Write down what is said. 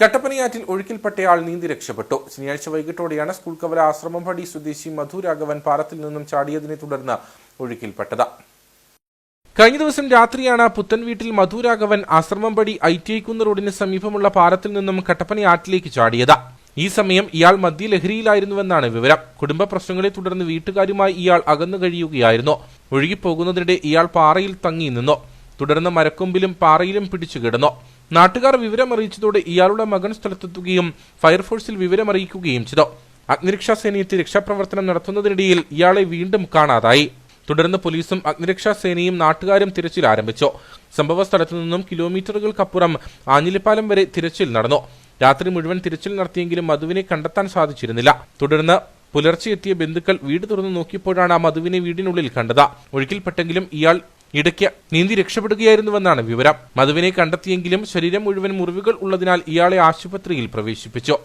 കട്ടപ്പനയാറ്റിൽ ഒഴുക്കിൽപ്പെട്ടയാൾ നീന്തി രക്ഷപ്പെട്ടു. ശനിയാഴ്ച വൈകിട്ടോടെയാണ് സ്കൂൾ കവല ആശ്രമംപടി സ്വദേശി മധു പാറത്തിൽ നിന്നും ചാടിയതിനെ തുടർന്ന് ഒഴുക്കിൽപ്പെട്ടത്. കഴിഞ്ഞ ദിവസം രാത്രിയാണ് പുത്തൻ വീട്ടിൽ Madhuraghavan Ashramampadi I T I കുന്ന റോഡിന് സമീപമുള്ള പാറത്തിൽ നിന്നും കട്ടപ്പനയാറ്റിലേക്ക് ചാടിയത്. ഈ സമയം ഇയാൾ മദ്യലഹരിയിലായിരുന്നുവെന്നാണ് വിവരം. കുടുംബ പ്രശ്നങ്ങളെ തുടർന്ന് വീട്ടുകാരുമായി ഇയാൾ അകന്നു കഴിയുകയായിരുന്നു. ഒഴുകിപ്പോകുന്നതിനിടെ ഇയാൾ പാറയിൽ തങ്ങി നിന്നു. തുടർന്ന് മരക്കൊമ്പിലും പാറയിലും പിടിച്ചു കിടന്നു നാട്ടുകാർ വിവരമറിയിച്ചതോടെ ഇയാളുടെ മകൻ സ്ഥലത്തെത്തുകയും ഫയർഫോഴ്സിൽ വിവരമറിയിക്കുകയും ചെയ്തു. അഗ്നിരക്ഷാ സേനയെത്തി രക്ഷാപ്രവർത്തനം നടത്തുന്നതിനിടയിൽ ഇയാളെ വീണ്ടും കാണാതായി. തുടർന്ന് പോലീസും അഗ്നിരക്ഷാ സേനയും നാട്ടുകാരും തിരച്ചിൽ ആരംഭിച്ചു. സംഭവ സ്ഥലത്തു നിന്നും കിലോമീറ്ററുകൾക്കപ്പുറം ആഞ്ഞിലിപ്പാലം വരെ തിരച്ചിൽ നടന്നു. രാത്രി മുഴുവൻ തിരച്ചിൽ നടത്തിയെങ്കിലും മധുവിനെ കണ്ടെത്താൻ സാധിച്ചിരുന്നില്ല. തുടർന്ന് പുലർച്ചെ എത്തിയ ബന്ധുക്കൾ വീട് തുറന്നു നോക്കിയപ്പോഴാണ് ആ മധുവിനെ വീടിനുള്ളിൽ കണ്ടത്. ഒഴുക്കിൽപ്പെട്ടെങ്കിലും ഇയാൾ ഇടയ്ക്ക് നീന്തി രക്ഷപ്പെടുകയായിരുന്നുവെന്നാണ് വിവരം. മധുവിനെ കണ്ടെത്തിയെങ്കിലും ശരീരം മുഴുവൻ മുറിവുകൾ ഉള്ളതിനാൽ ഇയാളെ ആശുപത്രിയിൽ പ്രവേശിപ്പിച്ചു.